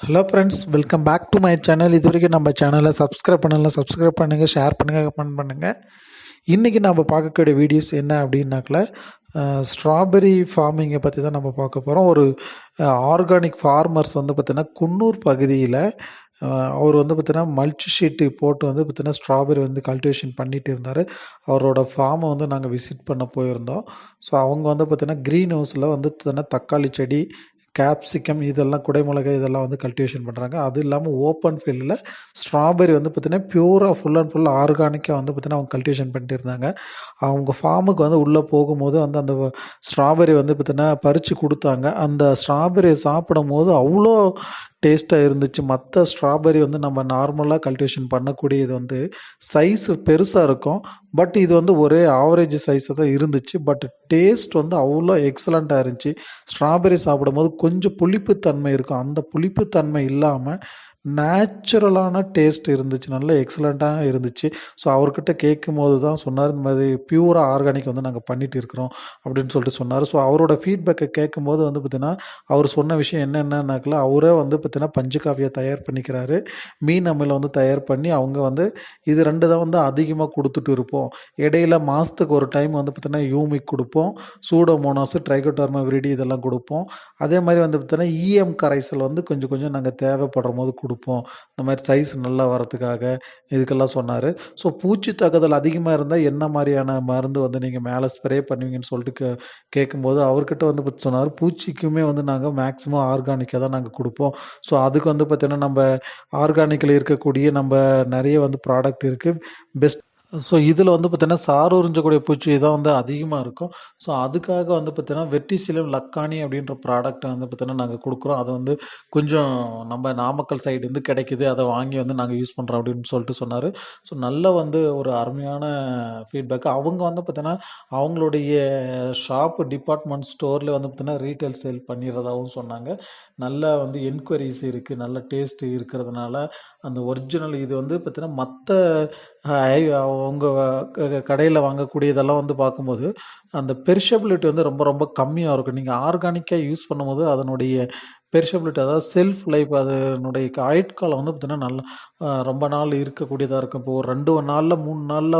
Hello friends welcome back to my channel இது வரைக்கும் நம்ம சேனலை சப்ஸ்கிரைப் பண்ணலாம் சப்ஸ்கிரைப் பண்ணுங்கள் ஷேர் பண்ணுங்கள் கமெண்ட் பண்ணுங்கள் இன்றைக்கி நம்ம பார்க்கக்கூடிய வீடியோஸ் என்ன அப்படின்னாக்கில் ஸ்ட்ராபெரி ஃபார்மிங்கை பற்றி தான் நம்ம பார்க்க போகிறோம் ஒரு ஆர்கானிக் ஃபார்மர்ஸ் வந்து பார்த்திங்கன்னா குன்னூர் பகுதியில் அவர் வந்து பார்த்திங்கன்னா மல்ச் ஷீட்டு போட்டு வந்து பார்த்திங்கன்னா ஸ்ட்ராபெரி வந்து கல்டிவேஷன் பண்ணிகிட்டு இருந்தார். அவரோட ஃபார்மை வந்து நாங்கள் விசிட் பண்ண போயிருந்தோம். ஸோ அவங்க வந்து பார்த்திங்கன்னா க்ரீன் ஹவுஸில் வந்து பார்த்திங்கன்னா தக்காளி செடி கேப்சிகம் இதெல்லாம் குடைமிளகாய் இதெல்லாம் வந்து கல்டிவேஷன் பண்ணுறாங்க அது இல்லாமல் ஓப்பன் ஃபீல்டில் ஸ்ட்ராபெரி வந்து பார்த்திங்கன்னா பியூராக ஃபுல் அண்ட் ஃபுல் ஆர்கானிக்காக வந்து பார்த்திங்கன்னா அவங்க கல்டிவேஷன் பண்ணிட்டு இருந்தாங்க. அவங்க ஃபார்முக்கு வந்து உள்ளே போகும்போது வந்து அந்த ஸ்ட்ராபெரி வந்து பார்த்திங்கன்னா பறித்து கொடுத்தாங்க. அந்த ஸ்ட்ராபெரியை சாப்பிடும் போது அவ்வளோ டேஸ்ட்டாக இருந்துச்சு. மற்ற ஸ்ட்ராபெரி வந்து நம்ம நார்மலாக கல்டிவேஷன் பண்ணக்கூடியது வந்து சைஸு பெருசாக இருக்கும். பட் இது வந்து ஒரே ஆவரேஜ் சைஸாக தான் இருந்துச்சு. பட் டேஸ்ட் வந்து அவ்வளோ எக்ஸலண்ட்டாக இருந்துச்சு. ஸ்ட்ராபெரி சாப்பிடும்போது கொஞ்சம் புளிப்புத்தன்மை இருக்கும். அந்த புளிப்புத்தன்மை இல்லாமல் நேச்சுரலான டேஸ்ட் இருந்துச்சு நல்ல எக்ஸலண்ட்டாக இருந்துச்சு. ஸோ அவர்கிட்ட கேட்கும் போது தான் சொன்னார் இந்த மாதிரி பியூராக ஆர்கானிக் வந்து நாங்கள் பண்ணிட்டு இருக்கிறோம் அப்படின்னு சொல்லிட்டு சொன்னார். ஸோ அவரோட ஃபீட்பேக்கை கேட்கும்போது வந்து பார்த்திங்கன்னா அவர் சொன்ன விஷயம் என்னென்னாக்கல அவரே வந்து பார்த்திங்கன்னா பஞ்சு காஃபியை தயார் பண்ணிக்கிறாரு. மீன் அம்மையில் வந்து தயார் பண்ணி அவங்க வந்து இது ரெண்டு தான் வந்து அதிகமாக கொடுத்துட்டு இருப்போம். இடையில மாதத்துக்கு ஒரு டைம் வந்து பார்த்திங்கன்னா யூமிக் கொடுப்போம் சூடோமோனாஸ் ட்ரைகோட்டர்மா விரிடி இதெல்லாம் கொடுப்போம். அதே மாதிரி வந்து பார்த்திங்கன்னா இஎம் கரைசல் வந்து கொஞ்சம் கொஞ்சம் நாங்கள் தேவைப்படுற போது கொடுப்போம். கொடுப்போம். இந்த மாதிரி சைஸ் நல்லா வரத்துக்காக இதுக்கெல்லாம் சொன்னார். ஸோ பூச்சி தாக்குதல் அதிகமாக இருந்தால் என்ன மாதிரியான மருந்து வந்து நீங்கள் மேலே ஸ்ப்ரே பண்ணுவீங்கன்னு சொல்லிட்டு கே கேட்கும்போது அவர்கிட்ட வந்து பற்றி சொன்னார். பூச்சிக்குமே வந்து நாங்கள் மேக்ஸிமம் ஆர்கானிக்காக தான் நாங்கள் கொடுப்போம். ஸோ அதுக்கு வந்து பார்த்திங்கன்னா நம்ம ஆர்கானிக்கில் இருக்கக்கூடிய நம்ம நிறைய வந்து ப்ராடக்ட் இருக்குது பெஸ்ட் ஸோ இதில் வந்து பார்த்தீங்கன்னா சாறு உறிஞ்சக்கூடிய பூச்சி தான் வந்து அதிகமாக இருக்கும். ஸோ அதுக்காக வந்து பார்த்தீங்கன்னா வெட்டிசிலம் லக்கானி அப்படின்ற ப்ராடக்ட்டை வந்து பார்த்தீங்கன்னா நாங்கள் கொடுக்குறோம். அது வந்து கொஞ்சம் நம்ம நாமக்கல் சைடுலேருந்து கிடைக்குது. அதை வாங்கி வந்து நாங்கள் யூஸ் பண்ணுறோம் அப்படின்னு சொல்லிட்டு சொன்னார். ஸோ நல்ல வந்து ஒரு அருமையான ஃபீட்பேக் அவங்க வந்து பார்த்தீங்கன்னா அவங்களுடைய ஷாப்பு டிபார்ட்மெண்ட் ஸ்டோரில் வந்து பார்த்தீங்கன்னா ரீட்டைல் சேல் பண்ணிடுறதாகவும் சொன்னாங்க. நல்ல வந்து என்கொயரிஸ் இருக்குது நல்ல டேஸ்ட் இருக்கிறதுனால அந்த ஒரிஜினல் இது வந்து பார்த்திங்கன்னா மற்ற உங்கள் கடையில் வாங்கக்கூடியதெல்லாம் வந்து பார்க்கும்போது அந்த பெரிஷபிலிட்டி வந்து ரொம்ப ரொம்ப கம்மியாக இருக்கும். நீங்கள் ஆர்கானிக்காக யூஸ் பண்ணும்போது அதனுடைய பெரிஷபிலிட்டி அதாவது செல்ஃப் லைஃப் அதனுடைய ஆயுட்காலம் வந்து பார்த்திங்கன்னா நல்லா ரொம்ப நாள் இருக்கக்கூடியதாக இருக்கும். இப்போ ஒரு ரெண்டு நாளில் மூணு நாளில்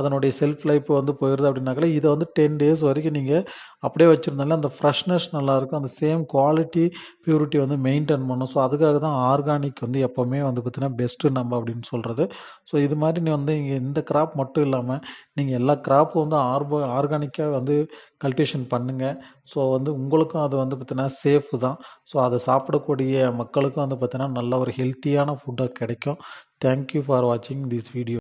அதனுடைய செல்ஃப் லைஃப் வந்து போயிடுது அப்படின்னாக்கல இதை வந்து டென் டேஸ் வரைக்கும் நீங்கள் அப்படியே வச்சுருந்தாலே அந்த ஃப்ரெஷ்னஸ் நல்லாயிருக்கும். அந்த சேம் குவாலிட்டி ப்யூரிட்டி வந்து மெயின்டைன் பண்ணும். ஸோ அதுக்காக தான் ஆர்கானிக் வந்து எப்போவுமே வந்து பார்த்திங்கன்னா பெஸ்ட்டு நம்ம அப்படின்னு சொல்கிறது ஸோ இது மாதிரி நீ வந்து இங்கே இந்த கிராப் மட்டும் இல்லாமல் நீங்கள் எல்லா கிராப்பும் வந்து ஆர்போ ஆர்கானிக்காக வந்து கல்டிவேஷன் பண்ணுங்கள் ஸோ வந்து உங்களுக்கும் அது வந்து பார்த்திங்கன்னா சேஃபு தான். ஸோ அதை சாப்பிடக்கூடிய மக்களுக்கும் வந்து பார்த்திங்கன்னா நல்ல ஒரு ஹெல்த்தியான ஃபுட்டாக கிடைக்கும். தேங்க்யூ ஃபார் வாட்சிங் திஸ் வீடியோ